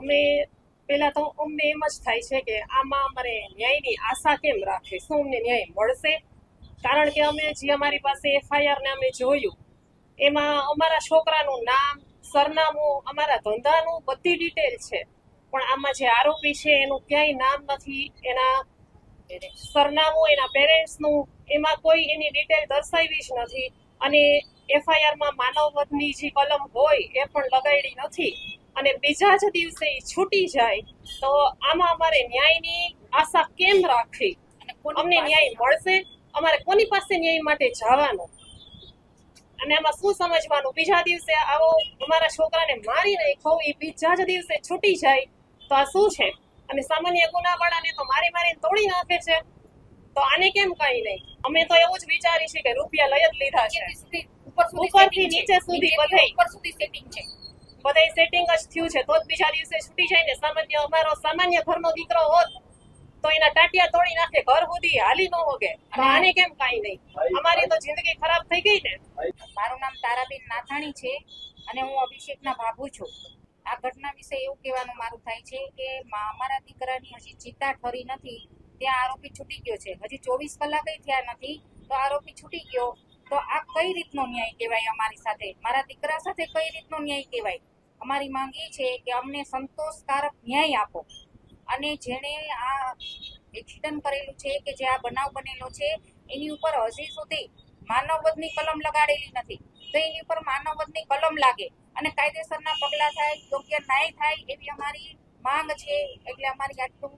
અમે પેલા તો અમને એમ જ થાય છે કે આમાં અમારે ન્યાયની આશા કેમ રાખે? શું અમને ન્યાય મળશે? કારણ કે અમે જે અમારી પાસે એફઆઈઆર ને અમે જોયું, એમાં અમારા છોકરાનું નામ, સરનામું, અમારા ધંધાનું બધી ડિટેલ છે. પણ આમાં જે આરોપી છે, એનું ક્યાંય નામ નથી, એના સરનામું, એના પેરેન્ટ્સનું એમાં કોઈ એની ડિટેલ દર્શાવી જ નથી. અને એફઆઈઆરમાં માનવવધની જે કલમ હોય, એ પણ લગાડી નથી. અને બીજા જ દિવસે એ છૂટી જાય તો આમાં અમારે ન્યાયની આશા કેમ રાખવી? અમને ન્યાય મળશે? અમારે કોની પાસે ન્યાય માટે જવાનું? અને આમાં શું સમજવાનું? બીજા દિવસે આવો અમારા છોકરાને મારી નાખો એ બીજા જ દિવસે છૂટી જાય તો આ શું છે? અને સામાન્ય ગુનાવાળાને તો મારી મારીને તોડી નાખે છે. તો આને કેમ કઈ નહીં? અમે તો એવું જ વિચારી છે કે રૂપિયા લઈ જ લીધા છે. ઉપરથી નીચે સુધી બધે ઉપર સુધી સેટિંગ છે. બધે સેટિંગ જ થયું છે. તો જ બીજા દિવસે છૂટી જાય ને સામાન્ય અમારો સામાન્ય ઘરનો દીકરો હોત તો એના ટાટિયા તોડી નાખે ઘર સુધી હાલી ન હોગે. તો આને કેમ કાંઈ નહીં? અમારી તો જિંદગી ખરાબ થઈ ગઈ ને. મારું નામ તારાબેન નાથાણી છે અને હું અભિષેકના ભાભુ છું. આ ઘટના વિશે એવું કહેવાનું મારું થાય છે કે મા- અમારા દીકરાની હજી ચિત્તા ઠરી નથી. ત્યાં આરોપી છૂટી ગયો છે. હજી ચોવીસ કલાકે થયા નથી તો આરોપી છૂટી ગયો. તો આ કઈ રીતનો ન્યાય કહેવાય અમારી સાથે? મારા દીકરા સાથે કઈ રીતનો ન્યાય કહેવાય? અમારી માંગ એ છે કે અમને સંતોષકારક ન્યાય આપો. અને જેણે આ એક્સિડન્ટ કરેલું છે કે જે આ બનાવ બનેલો છે, એની ઉપર હજી સુધી માનવવધની કલમ લગાડેલી નથી. તો એની ઉપર માનવવધની કલમ લાગે અને કાયદેસરના પગલાં થાય, યોગ્ય ન્યાય થાય એવી અમારી માંગ છે. એટલે અમારી આટલું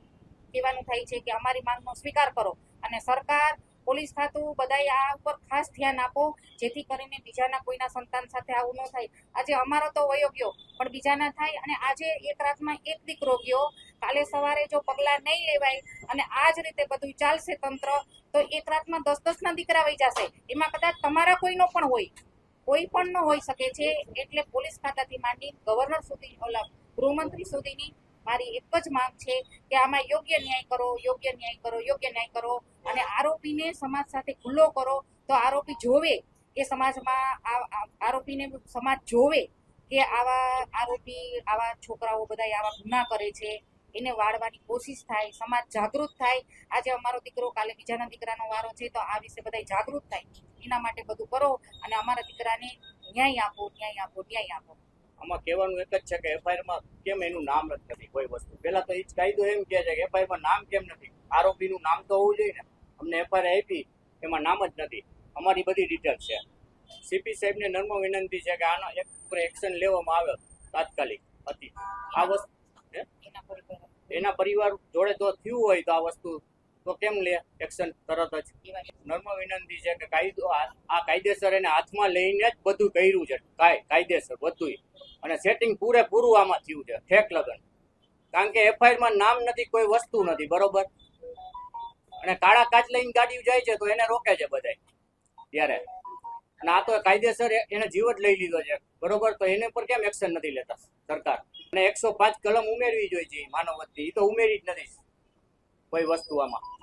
કહેવાનું થાય છે કે અમારી માંગનો સ્વીકાર કરો. અને સરકાર પોલીસ ખાતું બધાએ આ ઉપર ખાસ ધ્યાન આપો, જેથી કરીને બીજાના કોઈના સંતાન સાથે આવું ન થાય. આજે અમારો તો વયો ગયો, પણ બીજાના થાય અને આજે એક રાતમાં એક દીકરો ગયો. કાલે સવારે જો પગલાં નહીં લેવાય અને આ જ રીતે બધું ચાલશે તંત્ર, તો એક રાતમાં દસ દસના દીકરા વહી જશે. એમાં કદાચ તમારા કોઈનો પણ હોય. કોઈ પણ ન હોઈ શકે છે. એટલે પોલીસ ખાતાથી માંડી ગવર્નર સુધી, ઓલા ગૃહમંત્રી સુધીની મારી એક જ માંગ છે કે આમાં યોગ્ય ન્યાય કરો, યોગ્ય ન્યાય કરો, યોગ્ય ન્યાય કરો અને આરોપીને સમાજ સાથે ખુલ્લો કરો. તો આરોપી જોવે કે સમાજમાં આરોપીને સમાજ જોવે કે આવા આરોપી, આવા છોકરાઓ બધા આવા ગુના કરે છે. એને વાળવાની કોશિશ થાય, સમાજ જાગૃત થાય. આજે અમારો દીકરો કાલે બીજાના દીકરાનો વારો છે તો આ વિશે બધા જાગૃત થાય. એના માટે બધું કરો અને અમારા દીકરાને ન્યાય આપો ન્યાય આપો ન્યાય આપો. આમાં કહેવાનું એક જ છે કે એફઆઈઆરમાં કેમ એનું નામ જ નથી કોઈ વસ્તુ? પહેલાં તો એ જ કાયદો એમ કહે છે કે એફઆઈઆરમાં નામ કેમ નથી? આરોપીનું નામ તો હોવું જોઈએ ને. અમને એફઆઈઆર આપી, એમાં નામ જ નથી. અમારી બધી ડિટેલ છે. સીપી સાહેબને નર્મ વિનંતી છે કે આનો એક ઉપર એક્શન લેવામાં આવે તાત્કાલિક. હતી આ વસ્તુ એના પરિવાર જોડે તો થયું હોય તો આ વસ્તુ તો કેમ લે? એક્શન તરત જ. નર્મ વિનંતી છે કે કાયદો આ કાયદેસર એને હાથમાં લઈને જ બધું કર્યું છે. કાય કાયદેસર બધું અને સેટિંગ પૂરેપૂરું આમાં થયું છે ઠેક લગન. કારણ કે એફઆઈઆરમાં નામ નથી, કોઈ વસ્તુ નથી, બરોબર? અને કાળા કાચ લઈને ગાડી જાય છે, તો એને રોકે છે બધાય. ત્યારે. અને આ તો કાયદેસર એને જીવ જ લઈ લીધો છે, બરોબર? તો એને પર કેમ એક્શન નથી લેતા સરકાર? અને એકસો પાંચ કલમ ઉમેરવી જોઈએ માનવ વસ્તી એ તો ઉમેરી જ નથી કોઈ વસ્તુ આમાં.